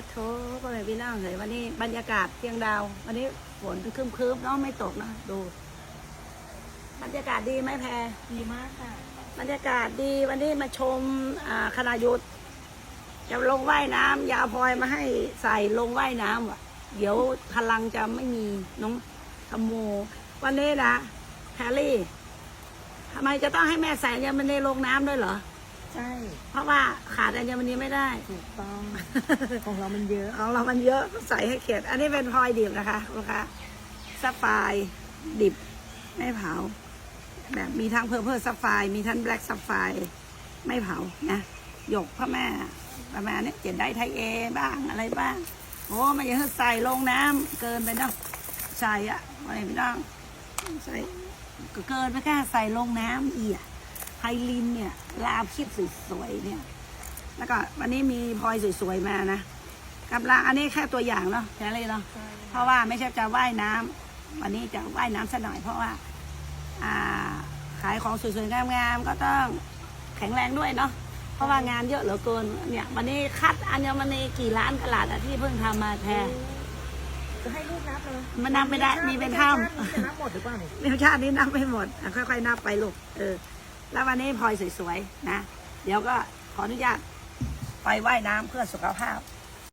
ก็โถพ่อแม่พี่น้องเลยวันนี้บรรยากาศเชียงดาว วันนี้ฝนคึ้มๆเนาะไม่ตกนะดู บรรยากาศดีไหมแพรดีมากค่ะ บรรยากาศดีวันนี้มาชมอ่าคณายุทธจะลงว่ายน้ำยาพลอยมาให้ใส่ลงว่ายน้ำอะ เดี๋ยวพลังจะไม่มีน้องธโม วันนี้นะแฮร์รี่ทำไมจะต้องให้แม่ใส่อัญมณีลงน้ำด้วยเหรอ ใช่เพราะว่าขาดอัญมณีไม่ได้ ถูกต้อง ของเรามันเยอะ ของเรามันเยอะใส่ให้เข็ดอันนี้เป็นพลอยดิบนะคะลูกค้าซัฟไฟร์ดิบไม่เผา แบบมีทั้งเพอร์เพอร์ซัฟไฟร์มีทั้งแบล็กซัฟไฟร์ไม่เผานะหยกพ่อแม่ประมาณนี้เจ็ดได้ไทยเอบ้างอะไรบ้าง โอ้มันจะใส่ลงน้ำเกินไปเนาะใส่อะอะไรพี่น้องใส่ก็เกินไปแค่ใส่ลงน้ำอีอะ ไฮลินเนี่ยลาบคิดสวยๆเนี่ย แล้วก็วันนี้มีพลอยสวยๆมานะกำลังอันนี้แค่ตัวอย่างเนาะแค่เลยเนาะใช่เพราะว่าไม่ใช่จะว่ายน้ำวันนี้จะว่ายน้ำสักหน่อยเพราะว่า อ่า ขายของสวยๆงามๆก็ต้องแข็งแรงด้วยเนาะเพราะว่างานเยอะเหลือเกินเนี่ย วันนี้คัดอัญมณีกี่ล้านตลาดอะที่เพิ่งทำมาแทนจะให้ลูกนับเลยมันนับไม่ได้มีเป็นถ้ำชาตินี้จะนับหมดหรือเปล่าเนี่ยเดี๋ยวชาตินี้นับไม่หมดอะค่อยๆนับไปลูกเออ แล้ววันนี้พลอยสวยๆนะ เดี๋ยวก็ขออนุญาตไปว่ายน้ำเพื่อสุขภาพ